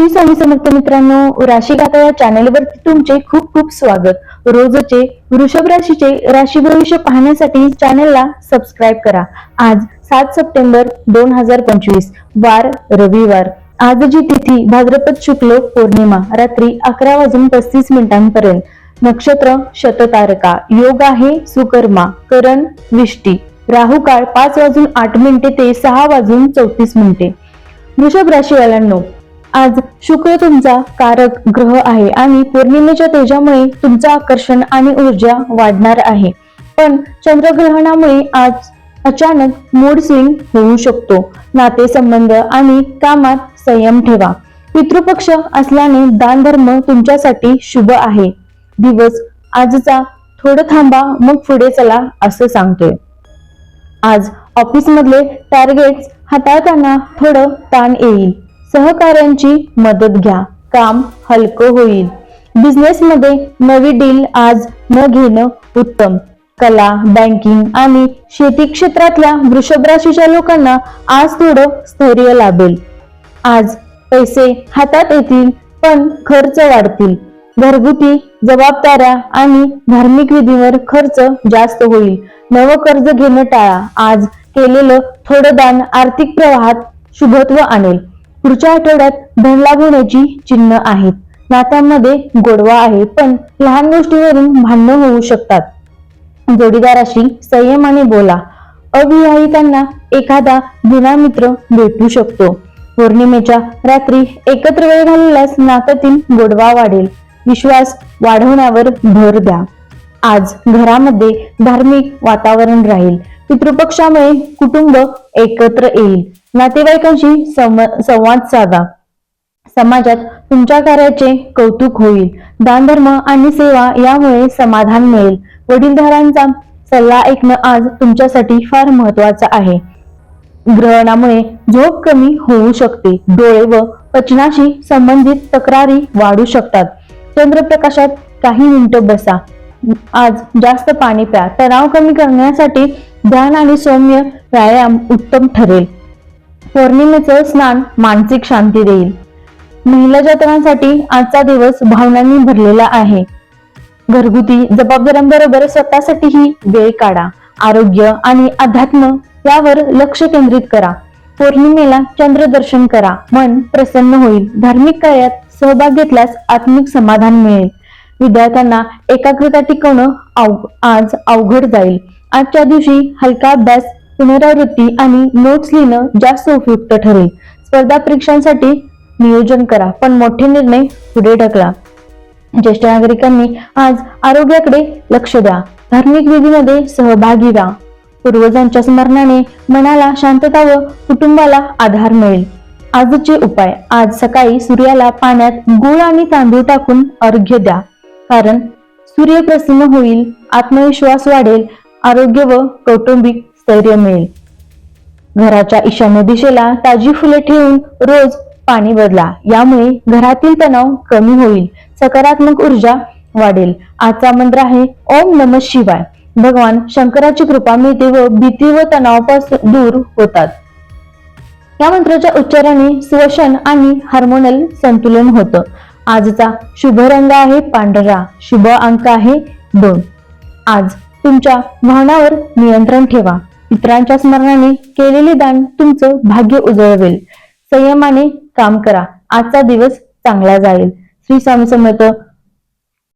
श्री स्वामी समर्थ मित्रांनो राशी गाता या चॅनलवरती तुमचे खूप खूप स्वागत. रोजचे वृषभ राशीचे राशी भविष्य पाहण्यासाठी चॅनलला सबस्क्राईब करा. आज सात सप्टेंबर दोन हजार पंचवीस वार रविवार. आजची तिथी भाद्रपद शुक्ल पौर्णिमा रात्री अकरा वाजून पस्तीस मिनिटांपर्यंत. नक्षत्र शततारका योग आहे सुकर्मा करण विष्टी. राहू काळ पाच वाजून आठ मिनिटे ते सहा वाजून चौतीस मिनिटे. वृषभ राशीवाल्यांनो आज शुक्र तुमचा कारक ग्रह आहे आणि पौर्णिमेच्या तेजामुळे तुमचं आकर्षण आणि ऊर्जा वाढणार आहे. पण चंद्रग्रहणामुळे आज अचानक मूड स्विंग होऊ शकतो. नातेसंबंध आणि कामात संयम ठेवा. पितृपक्ष असल्याने दान धर्म तुमच्यासाठी शुभ आहे. दिवस आजचा थोडं थांबा मग पुढे चला असं सांगतोय. आज ऑफिस मधले टार्गेट्स हाताळताना थोडं ताण येईल. सहकाऱ्यांची मदत घ्या. काम हलकं होईल. बिझनेसमध्ये नवी डील आज न घेणं उत्तम. कला बँकिंग आणि शेती क्षेत्रातल्या वृषभ राशीच्या लोकांना आज थोडं स्थैर्य लाभेल. आज पैसे हातात येतील पण खर्च वाढतील. घरगुती जबाबदाऱ्या आणि धार्मिक विधीवर खर्च जास्त होईल. नवं कर्ज घेणं टाळा. आज केलेलं थोडं दान आर्थिक प्रवाहात शुभत्व आणेल. पुढच्या आठवड्यात धनलाभ होण्याची चिन्ह आहेत. नात्यांमध्ये गोडवा आहे पण लहान गोष्टीवरून भांडणं होऊ शकतात. जोडीदाराशी संयमाने बोला. अविवाहितांना एखादा जुना मित्र भेटू शकतो. पौर्णिमेच्या रात्री एकत्र वेळ घालल्यास नात्यातील गोडवा वाढेल. विश्वास वाढवण्यावर भर द्या. आज घरामध्ये धार्मिक वातावरण राहील. पितृपक्षामुळे कुटुंब एकत्र येईल. नातेवाईकांशी संवाद साधा. समाजात तुमच्या कार्याचे कौतुक होईल. दानधर्म आणि सेवा यामुळे समाधान मिळेल. वडीलधारांचा सल्ला ऐकणं आज तुमच्यासाठी फार महत्वाचं आहे. ग्रहणामुळे झोप कमी होऊ शकते. डोळे व पचनाशी संबंधित तक्रारी वाढू शकतात. चंद्रप्रकाशात काही मिनिटं बसा. आज जास्त पाणी प्या. तणाव कमी करण्यासाठी ध्यान आणि सौम्य व्यायाम उत्तम ठरेल. पौर्णिमेचं स्नान मानसिक शांती देईल. महिला जतनासाठी आजचा दिवस भावनांनी भरलेला आहे. घरगुती जबाबदाऱ्यांबरोबर स्वतःसाठीही वेळ काढा. आरोग्य आणि अध्यात्म यावर लक्ष केंद्रित करा. पौर्णिमेला चंद्रदर्शन करा. मन प्रसन्न होईल. धार्मिक कार्यात सहभाग घेतल्यास आत्मिक समाधान मिळेल. विद्यार्थ्यांना एकाग्रता टिकवणं आव आज अवघड जाईल. आजच्या दिवशी हलका अभ्यास पुनरावृत्ती आणि नोट्स लिहिणं जास्त उपयुक्त ठरेल. स्पर्धा परीक्षांसाठी नियोजन करा पण मोठे निर्णय पुढे ढकला. ज्येष्ठ नागरिकांनी आज आरोग्याकडे लक्ष द्या. धार्मिक विधीमध्ये सहभागी व्हा. पूर्वजांच्या स्मरणाने मनाला शांतता व कुटुंबाला आधार मिळेल. आजचे उपाय आज सकाळी सूर्याला पाण्यात गुळ आणि तांदूळ टाकून अर्घ्य द्या. कारण सूर्य प्रसन्न होईल आत्मविश्वास वाढेल आरोग्य व कौटुंबिक स्थैर्य मिळेल. घराच्या ईशान्य दिशेला ताजी फुले ठेवून रोज पाणी बदला यामुळे घरातील तणाव कमी होईल. सकारात्मक ऊर्जा वाढेल. आजचा मंत्र आहे ओम नम शिवाय. भगवान शंकराची कृपा मिळते व भीती व तणावापासून दूर होतात. या मंत्राच्या उच्चाराने श्वसन आणि हार्मोनल संतुलन होतं. आजचा शुभ रंग आहे पांढरा. शुभ अंक आहे दोन. आज तुमच्या वाहनावर नियंत्रण ठेवा. इतरांच्या स्मरणाने केलेले दान तुमचं भाग्य उजळवेल. संयमाने काम करा. आजचा दिवस चांगला जाईल. श्री स्वामी समर्थ.